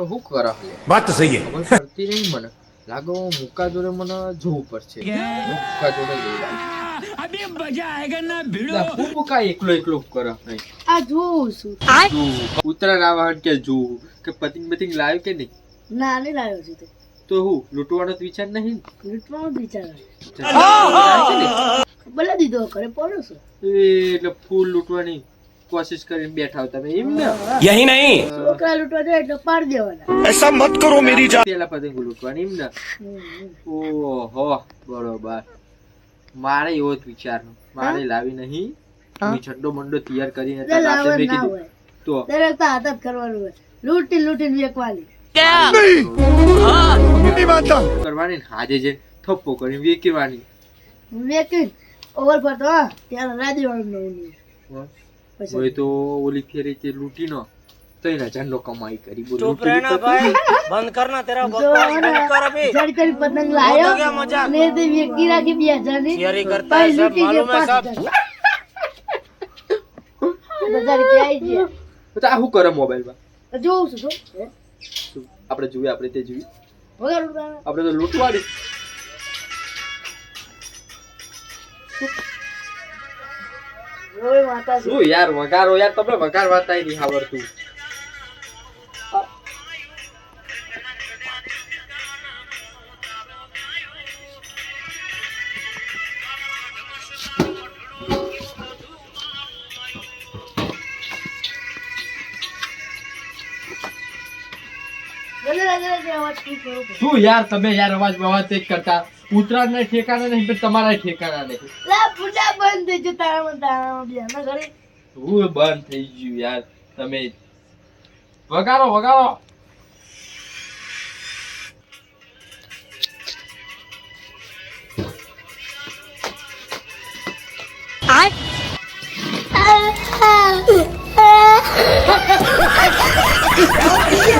છોકરો શું કરે વાત તો સહી ખબર પડતી નહીં મને. લાગો મુકા જોડે મને જોવું પડશે. મુકા જોડે અબે મજા આયેગા ના ભીડો? ખૂબ મુકા એકલો એકલો કરે આ જોઉં છું. ઉતરા ના કે જોઉં કે પતિંગ બતિંગ લાવ્યો કે નહીં? ના નહીં લાવ્યો છે તો. હું લૂંટવાનો તો વિચાર નહીં લૂંટવાનો વિચાર ભલે દીધો કરે પડ્યો છું. એટલે ફૂલ લૂંટવાની કોશિશ કરીને બેઠા હો તમે એમ ને? યહી નહીં. છોકરા લૂંટવા જાય એટલે પાડ દેવાના. એસા મત કરો મેરી જાન પેલા પતંગ લૂંટવાની એમ ને? ઓહો બરોબર. મારે એવો જ વિચાર મારે લાવી નહીં. મેં છડ્ડો મંડો તૈયાર કરીને રાતે તો? દરેકતા હાથ જ કરવાનું હોય. લૂંટી લૂંટીને વેકવાની કરવાની હાજે જે થપ્પો કરીને વેકવાની. વેકી ઓવર પર તો ત્યારે રાજી વાળું નવું હોય તો ઓલી ફેરી તે લૂંટીનો ત્રણ હજાર નો કમાઈ કરી. બંધ કર અભી. હું કરે મોબાઈલ આપણે જોઈએ આપણે તે જોઈએ. વગર આપણે તો લૂંટવાડી. શું યાર વગારો યાર તમે વગાર વાતાય નહીં આવડતું. શું યાર તમે યાર અવાજ બવાજ તે કરતા. ઉતરાણ ના ઠેકાણા નહીં તમારા ઠેકાણા નહીં. લા પૂજા બંધ થઈ ગયું તારામાં તારામાં બેના ઘરે. હું બંધ થઈ ગયું યાર? તમે વગાડો વગાડો. બાબુ